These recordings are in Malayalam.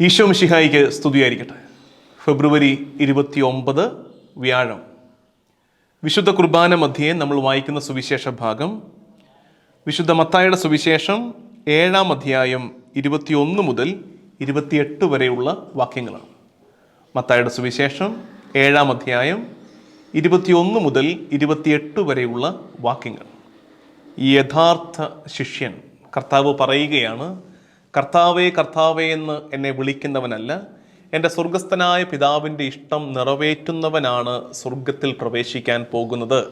ഈശോ മിശിഹായിക്ക് സ്തുതിയായിരിക്കട്ടെ. ഫെബ്രുവരി ഇരുപത്തി ഒമ്പത് വ്യാഴം. വിശുദ്ധ കുർബാന മധ്യേ നമ്മൾ വായിക്കുന്ന സുവിശേഷ ഭാഗം. വിശുദ്ധ മത്തായുടെ സുവിശേഷം ഏഴാം അധ്യായം ഇരുപത്തിയൊന്ന് മുതൽ ഇരുപത്തിയെട്ട് വരെയുള്ള വാക്യങ്ങളാണ്. മത്തായുടെ സുവിശേഷം ഏഴാം അധ്യായം ഇരുപത്തിയൊന്ന് മുതൽ ഇരുപത്തിയെട്ട് വരെയുള്ള വാക്യങ്ങൾ. യഥാർത്ഥ ശിഷ്യൻ കർത്താവ് പറയുകയാണ് കർത്താവേ കർത്താവേ എന്ന് എന്നെ വിളിക്കുന്നവനല്ല. എന്റെ സ്വർഗസ്ഥനായ പിതാവിന്റെ ഇഷ്ടം നിറവേറ്റുന്നവനാണ് സ്വർഗത്തിൽ പ്രവേശിക്കാൻ പോകുന്നത്.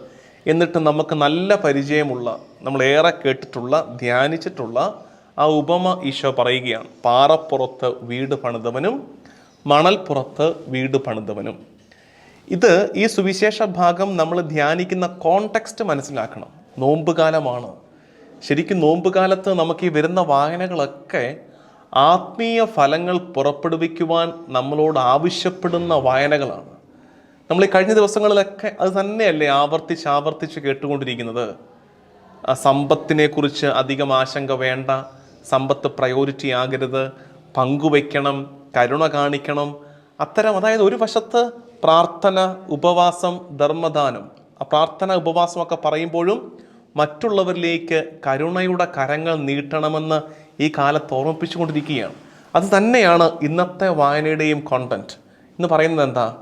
എന്നിട്ട് നമുക്ക് നല്ല പരിചയമുള്ള നമ്മൾ ഏറെ കേട്ടിട്ടുള്ള ധ്യാനിച്ചിട്ടുള്ള ആ ഉപമ ഈശോ പറയുകയാണ്. പാറപ്പുറത്ത് വീട് പണിതവനും മണൽപ്പുറത്ത് വീട് പണിതവനും. ഇത് ഈ സുവിശേഷ ഭാഗം നമ്മൾ ധ്യാനിക്കുന്ന കോണ്ടെക്സ്റ്റ് മനസ്സിലാക്കണം. നോമ്പുകാലമാണ്. ശരിക്കും നോമ്പ് കാലത്ത് നമുക്ക് ഈ വരുന്ന വായനകളൊക്കെ ആത്മീയ ഫലങ്ങൾ പുറപ്പെടുവിക്കുവാൻ നമ്മളോട് ആവശ്യപ്പെടുന്ന വായനകളാണ്. നമ്മൾ ഈ കഴിഞ്ഞ ദിവസങ്ങളിലൊക്കെ അത് തന്നെയല്ലേ ആവർത്തിച്ച് ആവർത്തിച്ച് കേട്ടുകൊണ്ടിരിക്കുന്നത്. ആ സമ്പത്തിനെ കുറിച്ച് അധികം ആശങ്ക വേണ്ട സമ്പത്ത് പ്രയോറിറ്റി ആകരുത് പങ്കുവയ്ക്കണം കരുണ കാണിക്കണം. അത്തരം അതായത് ഒരു വശത്ത് പ്രാർത്ഥന ഉപവാസം ധർമ്മദാനം. ആ പ്രാർത്ഥന ഉപവാസമൊക്കെ പറയുമ്പോഴും മറ്റുള്ളവരിലേക്ക് കരുണയുടെ കരങ്ങൾ നീട്ടണമെന്ന് ഈ കാലത്ത് ഓർമ്മിപ്പിച്ചുകൊണ്ടിരിക്കുകയാണ്. അത് തന്നെയാണ് ഇന്നത്തെ വായനയുടെയും കോണ്ടന്റ് എന്ന് പറയുന്നത് എന്താ?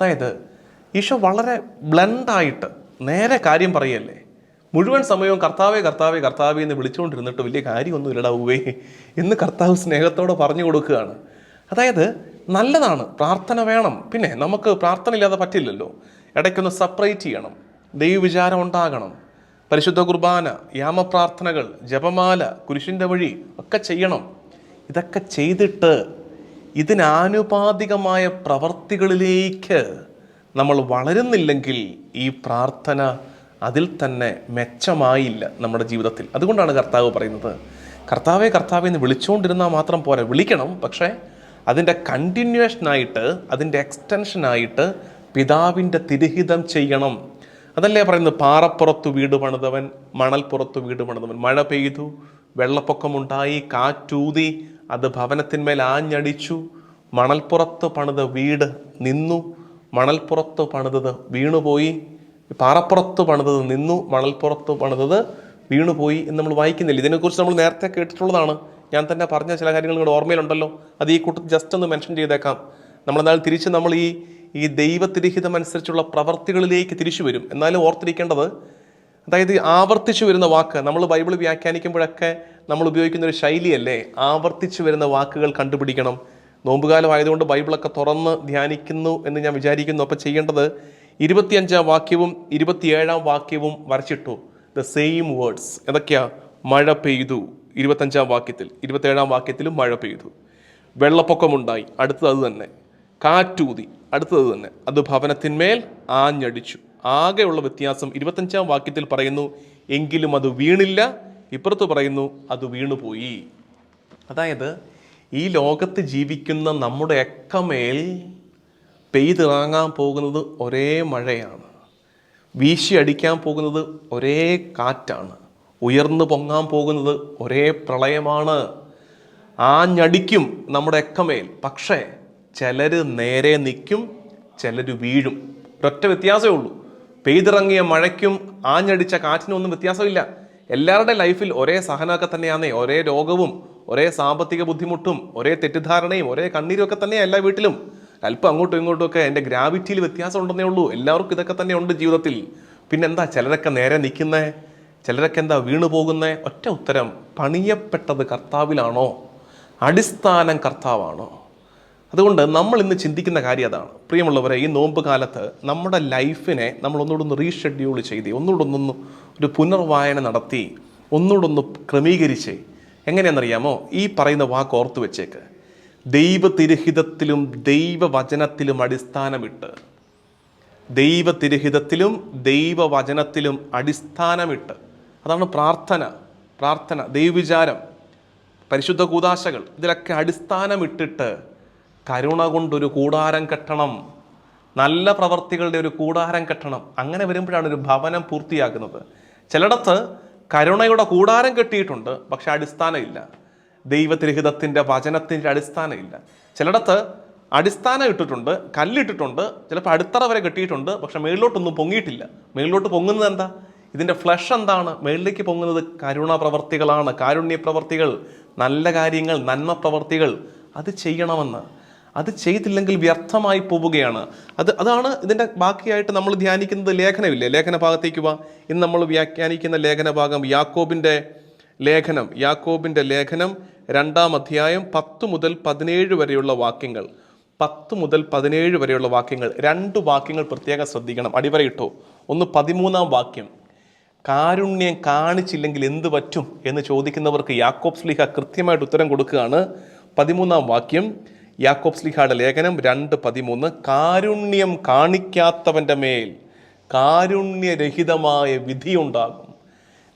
അതായത് ഈശോ വളരെ ബ്ലണ്ടായിട്ട് നേരെ കാര്യം പറയല്ലേ? മുഴുവൻ സമയവും കർത്താവേ കർത്താവേ കർത്താവേ എന്ന് വിളിച്ചുകൊണ്ടിരുന്നിട്ട് വലിയ കാര്യമൊന്നും ഇല്ലടാവുവേ എന്ന് കർത്താവ് സ്നേഹത്തോടെ പറഞ്ഞു കൊടുക്കുകയാണ്. അതായത് നല്ലതാണ് പ്രാർത്ഥന വേണം. പിന്നെ നമുക്ക് പ്രാർത്ഥന ഇല്ലാതെ പറ്റില്ലല്ലോ. ഇടയ്ക്കൊന്ന് സെപ്പറേറ്റ് ചെയ്യണം. ദൈവവിചാരം ഉണ്ടാകണം. പരിശുദ്ധ കുർബാന യാമപ്രാർത്ഥനകൾ ജപമാല കുരിശിന്റെ വഴി ഒക്കെ ചെയ്യണം. ഇതൊക്കെ ചെയ്തിട്ട് ഇതിനാനുപാതികമായ പ്രവർത്തികളിലേക്ക് നമ്മൾ വളരുന്നില്ലെങ്കിൽ ഈ പ്രാർത്ഥന അതിൽ തന്നെ മെച്ചമായില്ല നമ്മുടെ ജീവിതത്തിൽ. അതുകൊണ്ടാണ് കർത്താവ് പറയുന്നത് കർത്താവെ കർത്താവെ എന്ന് വിളിച്ചുകൊണ്ടിരുന്നാൽ മാത്രം പോരാ വിളിക്കണം. പക്ഷേ അതിന്റെ കണ്ടിന്യൂഷനായിട്ട് അതിന്റെ എക്സ്റ്റൻഷനായിട്ട് പിതാവിന്റെ തിരുഹിതം ചെയ്യണം. അതല്ലേ പറയുന്നത്? പാറപ്പുറത്ത് വീട് പണിതവൻ മണൽപ്പുറത്ത് വീട് പണിതവൻ. മഴ പെയ്തു വെള്ളപ്പൊക്കമുണ്ടായി കാറ്റൂതി അത് ഭവനത്തിന്മേൽ ആഞ്ഞടിച്ചു. മണൽപ്പുറത്ത് പണിത വീട് നിന്നു മണൽപ്പുറത്ത് പണിതത് വീണുപോയി. പാറപ്പുറത്ത് പണിതത് നിന്നു മണൽപ്പുറത്ത് പണിതത് വീണുപോയി എന്ന് നമ്മൾ വായിക്കുന്നില്ല. ഇതിനെക്കുറിച്ച് നമ്മൾ നേരത്തെ കേട്ടിട്ടുള്ളതാണ്. ഞാൻ തന്നെ പറഞ്ഞ ചില കാര്യങ്ങൾ നിങ്ങളുടെ ഓർമ്മയിലുണ്ടല്ലോ. അത് ഈ കൂട്ടത്തിൽ ജസ്റ്റ് ഒന്ന് മെൻഷൻ ചെയ്തേക്കാം. നമ്മളെന്നാൽ തിരിച്ച് നമ്മൾ ഈ ഈ ദൈവത്തിരിഹിതം അനുസരിച്ചുള്ള പ്രവർത്തികളിലേക്ക് തിരിച്ചു വരും. എന്നാലും ഓർത്തിരിക്കേണ്ടത് അതായത് ആവർത്തിച്ചു വരുന്ന വാക്ക് നമ്മൾ ബൈബിൾ വ്യാഖ്യാനിക്കുമ്പോഴൊക്കെ നമ്മൾ ഉപയോഗിക്കുന്ന ഒരു ശൈലിയല്ലേ? ആവർത്തിച്ചു വരുന്ന വാക്കുകൾ കണ്ടുപിടിക്കണം. നോമ്പുകാലം ആയതുകൊണ്ട് ബൈബിളൊക്കെ തുറന്ന് ധ്യാനിക്കുന്നു എന്ന് ഞാൻ വിചാരിക്കുന്നു. അപ്പോൾ ചെയ്യേണ്ടത് ഇരുപത്തിയഞ്ചാം വാക്യവും ഇരുപത്തിയേഴാം വാക്യവും വരച്ചിട്ടു. ദ സെയിം വേർഡ്സ് ഏതൊക്കെയാ? മഴ പെയ്തു. ഇരുപത്തഞ്ചാം വാക്യത്തിൽ ഇരുപത്തേഴാം വാക്യത്തിലും മഴ പെയ്തു. വെള്ളപ്പൊക്കമുണ്ടായി. അടുത്തത് അത് തന്നെ. കാറ്റൂതി അടുത്തത് തന്നെ. അത് ഭവനത്തിന്മേൽ ആഞ്ഞടിച്ചു. ആകെയുള്ള വ്യത്യാസം ഇരുപത്തഞ്ചാം വാക്യത്തിൽ പറയുന്നു എങ്കിലും അത് വീണില്ല. ഇപ്പുറത്ത് പറയുന്നു അത് വീണുപോയി. അതായത് ഈ ലോകത്ത് ജീവിക്കുന്ന നമ്മുടെ അക്കമേൽ മേൽ പെയ്തിറങ്ങാൻ പോകുന്നത് ഒരേ മഴയാണ്. വീശി അടിക്കാൻ പോകുന്നത് ഒരേ കാറ്റാണ്. ഉയർന്നു പൊങ്ങാൻ പോകുന്നത് ഒരേ പ്രളയമാണ്. ആഞ്ഞടിക്കും നമ്മുടെ എക്കമേൽ. പക്ഷേ ചിലർ നേരെ നിൽക്കും ചിലർ വീഴും. ഒറ്റ വ്യത്യാസമേ ഉള്ളൂ. പെയ്തിറങ്ങിയ മഴയ്ക്കും ആഞ്ഞടിച്ച കാറ്റിനും ഒന്നും വ്യത്യാസമില്ല. എല്ലാവരുടെ ലൈഫിൽ ഒരേ സഹനമൊക്കെ തന്നെയാണേ ഒരേ രോഗവും ഒരേ സാമ്പത്തിക ബുദ്ധിമുട്ടും ഒരേ തെറ്റിദ്ധാരണയും ഒരേ കണ്ണീരും ഒക്കെ തന്നെയാണ് എല്ലാ വീട്ടിലും. അല്പം അങ്ങോട്ടും ഇങ്ങോട്ടും ഒക്കെ എന്റെ ഗ്രാവിറ്റിയിൽ വ്യത്യാസം ഉണ്ടെന്നേ ഉള്ളൂ. എല്ലാവർക്കും ഇതൊക്കെ തന്നെ ഉണ്ട് ജീവിതത്തിൽ. പിന്നെന്താ ചിലരൊക്കെ നേരെ നിൽക്കുന്നേ ചിലരൊക്കെ എന്താ വീണു പോകുന്നേ? ഒറ്റ ഉത്തരം പണിയപ്പെട്ടത് കർത്താവിലാണോ? അടിസ്ഥാനം കർത്താവാണോ? അതുകൊണ്ട് നമ്മൾ ഇന്ന് ചിന്തിക്കുന്ന കാര്യം അതാണ്. പ്രിയമുള്ളവരെ ഈ നോമ്പ് കാലത്ത് നമ്മുടെ ലൈഫിനെ നമ്മൾ ഒന്നുകൂടെ ഒന്ന് റീഷെഡ്യൂൾ ചെയ്ത് ഒന്നുകൂടെ ഒന്നൊന്ന് ഒരു പുനർവായന നടത്തി ഒന്നുകൂടെ ഒന്ന് ക്രമീകരിച്ച് എങ്ങനെയാണെന്നറിയാമോ? ഈ പറയുന്ന വാക്ക് ഓർത്ത് വെച്ചേക്ക്. ദൈവതിരഹിതത്തിലും ദൈവവചനത്തിലും അടിസ്ഥാനമിട്ട്. ദൈവതിരഹിതത്തിലും ദൈവവചനത്തിലും അടിസ്ഥാനമിട്ട്. അതാണ് പ്രാർത്ഥന. പ്രാർത്ഥന ദൈവവിചാരം പരിശുദ്ധ കൂതാശകൾ ഇതിലൊക്കെ അടിസ്ഥാനമിട്ടിട്ട് കരുണ കൊണ്ടൊരു കൂടാരം കെട്ടണം. നല്ല പ്രവർത്തികളുടെ ഒരു കൂടാരം കെട്ടണം. അങ്ങനെ വരുമ്പോഴാണ് ഒരു ഭവനം പൂർത്തിയാക്കുന്നത് ചിലയിടത്ത് കരുണയുടെ കൂടാരം കെട്ടിയിട്ടുണ്ട് പക്ഷെ അടിസ്ഥാനമില്ല. ദൈവതിരഹിതത്തിന്റെ വചനത്തിന്റെ അടിസ്ഥാനമില്ല. ചിലയിടത്ത് അടിസ്ഥാനം ഇട്ടിട്ടുണ്ട് കല്ലിട്ടിട്ടുണ്ട് ചിലപ്പോൾ അടിത്തറ വരെ കെട്ടിയിട്ടുണ്ട് പക്ഷെ മേളിലോട്ടൊന്നും പൊങ്ങിയിട്ടില്ല. മേളിലോട്ട് പൊങ്ങുന്നത് എന്താ? ഇതിന്റെ ഫ്ലഷ് എന്താണ്? മേളിലേക്ക് പൊങ്ങുന്നത് കരുണ പ്രവർത്തികളാണ്. കാരുണ്യ പ്രവർത്തികൾ നല്ല കാര്യങ്ങൾ നന്മ പ്രവർത്തികൾ. അത് ചെയ്യണമെന്ന്. അത് ചെയ്തില്ലെങ്കിൽ വ്യർത്ഥമായി പോവുകയാണ്. അത് അതാണ് ഇതിന്റെ ബാക്കിയായിട്ട് നമ്മൾ ധ്യാനിക്കുന്നത് ലേഖനമില്ലേ? ലേഖന ഭാഗത്തേക്ക് വാ. ഇന്ന് നമ്മൾ വ്യാഖ്യാനിക്കുന്ന ലേഖന ഭാഗം യാക്കോബിന്റെ ലേഖനം. യാക്കോബിന്റെ ലേഖനം രണ്ടാം അധ്യായം പത്ത് മുതൽ പതിനേഴ് വരെയുള്ള വാക്യങ്ങൾ. പത്ത് മുതൽ പതിനേഴ് വരെയുള്ള വാക്യങ്ങൾ. രണ്ട് വാക്യങ്ങൾ പ്രത്യേകം ശ്രദ്ധിക്കണം. അടിവരയിട്ടോ. ഒന്ന് പതിമൂന്നാം വാക്യം. കാരുണ്യം കാണിച്ചില്ലെങ്കിൽ എന്ത് പറ്റും എന്ന് ചോദിക്കുന്നവർക്ക് യാക്കോബ് സ്ലിഹ കൃത്യമായിട്ട് ഉത്തരം കൊടുക്കുകയാണ് പതിമൂന്നാം വാക്യം. യാക്കോബ് സ്ലിഹയുടെ ലേഖനം രണ്ട് പതിമൂന്ന് കാരുണ്യം കാണിക്കാത്തവന്റെ മേൽ കാരുണ്യരഹിതമായ വിധിയുണ്ടാകും.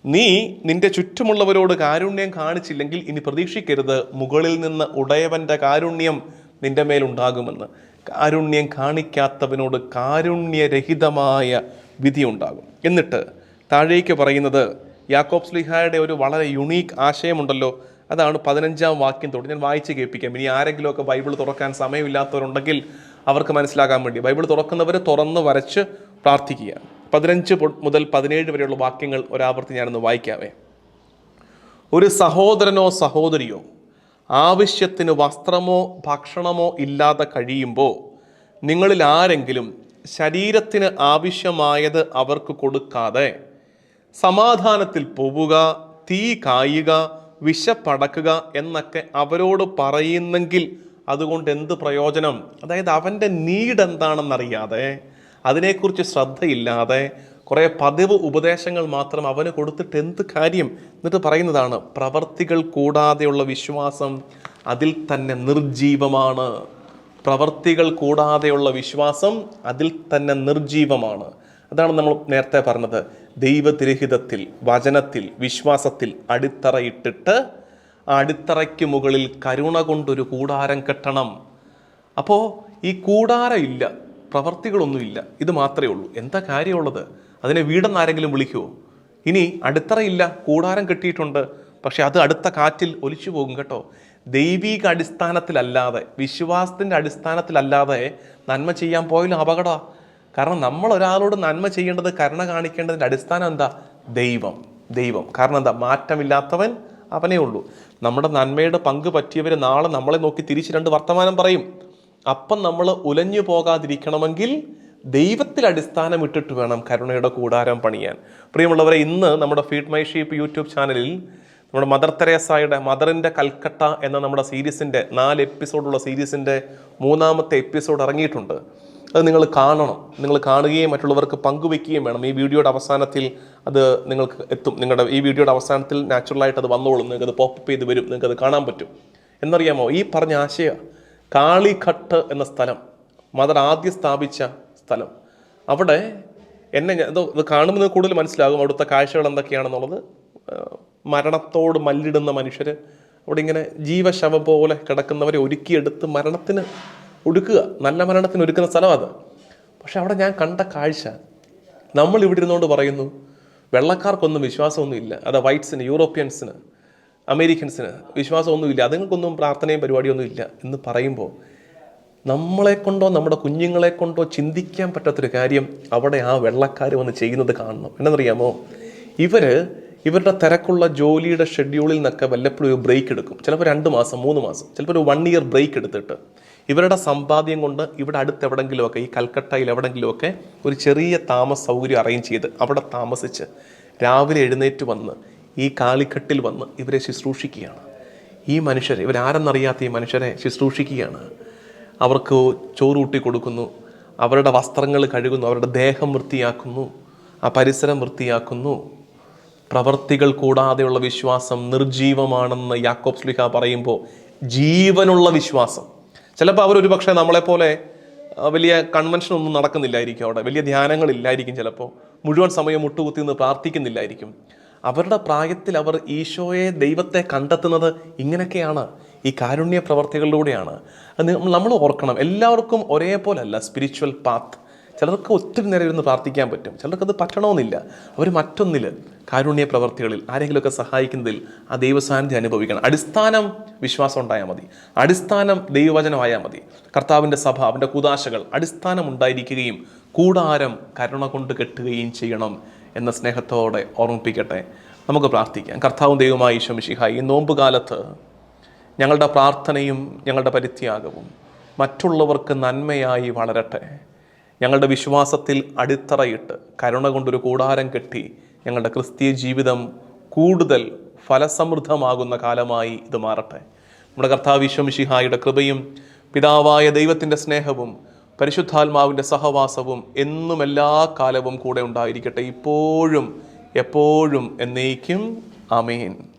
നീ നിന്റെ ചുറ്റുമുള്ളവരോട് കാരുണ്യം കാണിച്ചില്ലെങ്കിൽ ഇനി പ്രതീക്ഷിക്കരുത്. മുകളിൽ നിന്ന് ഉടയവന്റെ കാരുണ്യം നിന്റെ മേലുണ്ടാകുമെന്ന് കാരുണ്യം കാണിക്കാത്തവനോട് കാരുണ്യരഹിതമായ വിധിയുണ്ടാകും. എന്നിട്ട് താഴേക്ക് പറയുന്നത് യാക്കോബ് സ്ലിഹായുടെ ഒരു വളരെ യുണീക്ക് ആശയമുണ്ടല്ലോ. അതാണ് പതിനഞ്ചാം വാക്യം തൊട്ട് ഞാൻ വായിച്ച് കേൾപ്പിക്കാം. ഇനി ആരെങ്കിലുമൊക്കെ ബൈബിൾ തുറക്കാൻ സമയമില്ലാത്തവരുണ്ടെങ്കിൽ അവർക്ക് മനസ്സിലാകാൻ വേണ്ടി. ബൈബിൾ തുറക്കുന്നവർ തുറന്ന് വരച്ച് പ്രാർത്ഥിക്കുക. പതിനഞ്ച് മുതൽ പതിനേഴ് വരെയുള്ള വാക്യങ്ങൾ ഒരാവർത്തി ഞാനൊന്ന് വായിക്കാവേ. ഒരു സഹോദരനോ സഹോദരിയോ ആവശ്യത്തിന് വസ്ത്രമോ ഭക്ഷണമോ ഇല്ലാതെ കഴിയുമ്പോൾ നിങ്ങളിൽ ആരെങ്കിലും ശരീരത്തിന് ആവശ്യമായത് അവർക്ക് കൊടുക്കാതെ സമാധാനത്തിൽ പോവുക തീ കായുക വിശപ്പടക്കുക എന്നൊക്കെ അവരോട് പറയുന്നെങ്കിൽ അതുകൊണ്ട് എന്ത് പ്രയോജനം? അതായത് അവന്റെ നീഡ് എന്താണെന്നറിയാതെ അതിനെക്കുറിച്ച് ശ്രദ്ധയില്ലാതെ കുറേ പതിവ് ഉപദേശങ്ങൾ മാത്രം അവന് കൊടുത്തിട്ട് എന്ത് കാര്യം? എന്നിട്ട് പറയുന്നതാണ് പ്രവർത്തികൾ കൂടാതെയുള്ള വിശ്വാസം അതിൽ തന്നെ നിർജീവമാണ് പ്രവർത്തികൾ കൂടാതെയുള്ള വിശ്വാസം അതിൽ തന്നെ നിർജീവമാണ് അതാണ് നമ്മൾ നേരത്തെ പറഞ്ഞത്. ദൈവതിരഹിതത്തിൽ വചനത്തിൽ വിശ്വാസത്തിൽ അടിത്തറയിട്ടിട്ട് ആ അടിത്തറയ്ക്ക് മുകളിൽ കരുണ കൊണ്ടൊരു കൂടാരം കെട്ടണം. അപ്പോൾ ഈ കൂടാരം ഇല്ല പ്രവർത്തികളൊന്നുമില്ല ഇത് മാത്രമേ ഉള്ളൂ. എന്താ കാര്യമുള്ളത്? അതിനെ വീടെന്ന് ആരെങ്കിലും വിളിക്കുമോ ഇനി അടിത്തറയില്ല കൂടാരം കെട്ടിയിട്ടുണ്ട് പക്ഷെ അത് അടുത്ത കാറ്റിൽ ഒലിച്ചു പോകും കേട്ടോ. ദൈവിക അടിസ്ഥാനത്തിലല്ലാതെ വിശ്വാസത്തിന്റെ അടിസ്ഥാനത്തിലല്ലാതെ നന്മ ചെയ്യാൻ പോയാലും അപകടമാണ് കാരണം നമ്മൾ ഒരാളോട് നന്മ ചെയ്യേണ്ടത് കരുണ കാണിക്കേണ്ടതിന്റെ അടിസ്ഥാനം എന്താ? ദൈവം. ദൈവം. കാരണം എന്താ? മാറ്റമില്ലാത്തവൻ അവനേ ഉള്ളൂ. നമ്മുടെ നന്മയുടെ പങ്ക് പറ്റിയവർ നാളെ നമ്മളെ നോക്കി തിരിച്ച് രണ്ട് വർത്തമാനം പറയും. അപ്പം നമ്മൾ ഉലഞ്ഞു പോകാതിരിക്കണമെങ്കിൽ ദൈവത്തിൽ അടിസ്ഥാനം ഇട്ടിട്ട് വേണം കരുണയുടെ കൂടാരം പണിയാൻ. പ്രിയമുള്ളവരെ ഇന്ന് നമ്മുടെ ഫീഡ് മൈ ഷീപ്പ് യൂട്യൂബ് ചാനലിൽ നമ്മുടെ മദർ തെരേസായുടെ മദറിന്റെ കൽക്കട്ട എന്ന നമ്മുടെ സീരീസിന്റെ നാല് എപ്പിസോഡുള്ള സീരീസിന്റെ മൂന്നാമത്തെ എപ്പിസോഡ് ഇറങ്ങിയിട്ടുണ്ട്. അത് നിങ്ങൾ കാണണം. നിങ്ങൾ കാണുകയും മറ്റുള്ളവർക്ക് പങ്കുവെക്കുകയും വേണം. ഈ വീഡിയോയുടെ അവസാനത്തിൽ അത് നിങ്ങൾക്ക് എത്തും. നിങ്ങളുടെ ഈ വീഡിയോയുടെ അവസാനത്തിൽ നാച്ചുറലായിട്ട് അത് വന്നോളും. നിങ്ങൾക്ക് അത് പോപ്പപ്പ് ചെയ്ത് വരും. നിങ്ങൾക്ക് അത് കാണാൻ പറ്റും. എന്നറിയാമോ? ഈ പറഞ്ഞ ആശയ കാളിഘട്ട് എന്ന സ്ഥലം മദർ ആദ്യം സ്ഥാപിച്ച സ്ഥലം. അവിടെ എന്നെ ഇത് ഇത് കാണുമ്പോൾ കൂടുതൽ മനസ്സിലാകും അവിടുത്തെ കാഴ്ചകൾ എന്തൊക്കെയാണെന്നുള്ളത്. മരണത്തോട് മല്ലിടുന്ന മനുഷ്യർ അവിടെ ഇങ്ങനെ ജീവശവം പോലെ കിടക്കുന്നവരെ ഒരുക്കിയെടുത്ത് മരണത്തിന് ഒടുക്കുക നല്ല മരണത്തിന് ഒരുക്കുന്ന സ്ഥലം അത്. പക്ഷെ അവിടെ ഞാൻ കണ്ട കാഴ്ച നമ്മൾ ഇവിടെ ഇരുന്നുകൊണ്ട് പറയുന്നു വെള്ളക്കാർക്കൊന്നും വിശ്വാസമൊന്നുമില്ല. അത് വൈറ്റ്സിന് യൂറോപ്യൻസിന് അമേരിക്കൻസിന് വിശ്വാസമൊന്നുമില്ല. അതുങ്ങൾക്കൊന്നും പ്രാർത്ഥനയും പരിപാടിയൊന്നും ഇല്ല എന്ന് പറയുമ്പോൾ നമ്മളെ കൊണ്ടോ നമ്മുടെ കുഞ്ഞുങ്ങളെ കൊണ്ടോ ചിന്തിക്കാൻ പറ്റാത്തൊരു കാര്യം അവിടെ ആ വെള്ളക്കാർ വന്ന് ചെയ്യുന്നത് കാണണം. എന്നറിയാമോ? ഇവർ ഇവരുടെ തിരക്കുള്ള ജോലിയുടെ ഷെഡ്യൂളിൽ നിന്നൊക്കെ വല്ലപ്പോഴും ഒരു ബ്രേക്ക് എടുക്കും. ചിലപ്പോൾ രണ്ട് മാസം മൂന്ന് മാസം ചിലപ്പോൾ ഒരു വൺ ഇയർ ബ്രേക്ക് എടുത്തിട്ട് ഇവരുടെ സമ്പാദ്യം കൊണ്ട് ഇവിടെ അടുത്ത് എവിടെങ്കിലുമൊക്കെ ഈ കൽക്കട്ടയിൽ എവിടെങ്കിലുമൊക്കെ ഒരു ചെറിയ താമസ സൗകര്യം അറേഞ്ച് ചെയ്ത് അവിടെ താമസിച്ച് രാവിലെ എഴുന്നേറ്റ് വന്ന് ഈ കാലിക്കട്ടിൽ വന്ന് ഇവരെ ശുശ്രൂഷിക്കുകയാണ്. ഈ മനുഷ്യരെ ഇവരാരെന്നറിയാത്ത ഈ മനുഷ്യരെ ശുശ്രൂഷിക്കുകയാണ്. അവർക്ക് ചോറ് ഊട്ടി കൊടുക്കുന്നു അവരുടെ വസ്ത്രങ്ങൾ കഴുകുന്നു അവരുടെ ദേഹം വൃത്തിയാക്കുന്നു ആ പരിസരം വൃത്തിയാക്കുന്നു. പ്രവർത്തികൾ കൂടാതെയുള്ള വിശ്വാസം നിർജീവമാണെന്ന് യാക്കോബ് സ്ലിഹ പറയുമ്പോൾ ജീവനുള്ള വിശ്വാസം. ചിലപ്പോൾ അവർ ഒരു പക്ഷേ നമ്മളെപ്പോലെ വലിയ കൺവെൻഷൻ ഒന്നും നടക്കുന്നില്ലായിരിക്കും അവിടെ. വലിയ ധ്യാനങ്ങളില്ലായിരിക്കും ചിലപ്പോൾ മുഴുവൻ സമയം മുട്ടുകുത്തി നിന്ന് പ്രാർത്ഥിക്കുന്നില്ലായിരിക്കും. അവരുടെ പ്രായത്തിൽ അവർ ഈശോയെ ദൈവത്തെ കണ്ടെത്തുന്നത് ഇങ്ങനെയൊക്കെയാണ്. ഈ കാരുണ്യ പ്രവർത്തികളിലൂടെയാണ് നമ്മൾ ഓർക്കണം. എല്ലാവർക്കും ഒരേപോലല്ല സ്പിരിച്വൽ പാത്ത് ചിലർക്ക് ഒത്തിരി നേരം ഇരുന്ന് പ്രാർത്ഥിക്കാൻ പറ്റും. ചിലർക്ക് അത് പറ്റണമെന്നില്ല. അവർ മറ്റൊന്നിൽ കാരുണ്യ പ്രവർത്തികളിൽ ആരെങ്കിലുമൊക്കെ സഹായിക്കുന്നതിൽ ആ ദൈവസാന്നിധ്യം അനുഭവിക്കണം. അടിസ്ഥാനം വിശ്വാസം ഉണ്ടായാൽ മതി. അടിസ്ഥാനം ദൈവവചനമായാൽ മതി. കർത്താവിന്റെ സഭ അവന്റെ കുതാശകൾ അടിസ്ഥാനം ഉണ്ടായിരിക്കുകയും കൂടാരം കരുണ കൊണ്ട് കെട്ടുകയും ചെയ്യണം എന്ന സ്നേഹത്തോടെ ഓർമ്മിപ്പിക്കട്ടെ. നമുക്ക് പ്രാർത്ഥിക്കാം. കർത്താവും ദൈവമായി ഈശോമിഷിഹ ഈ നോമ്പ് കാലത്ത് ഞങ്ങളുടെ പ്രാർത്ഥനയും ഞങ്ങളുടെ പരിത്യാഗവും മറ്റുള്ളവർക്ക് നന്മയായി വളരട്ടെ. ഞങ്ങളുടെ വിശ്വാസത്തിൽ അടിത്തറയിട്ട് കരുണ കൊണ്ടൊരു കൂടാരം കെട്ടി ഞങ്ങളുടെ ക്രിസ്തീയ ജീവിതം കൂടുതൽ ഫലസമൃദ്ധമാകുന്ന കാലമായി ഇത് മാറട്ടെ. നമ്മുടെ കർത്താവ് വിശ്വമിഷിഹായുടെ കൃപയും പിതാവായ ദൈവത്തിന്റെ സ്നേഹവും പരിശുദ്ധാത്മാവിന്റെ സഹവാസവും എന്നും എല്ലാ കാലവും കൂടെ ഉണ്ടായിരിക്കട്ടെ. ഇപ്പോഴും എപ്പോഴും എന്നേക്കും. ആമേൻ.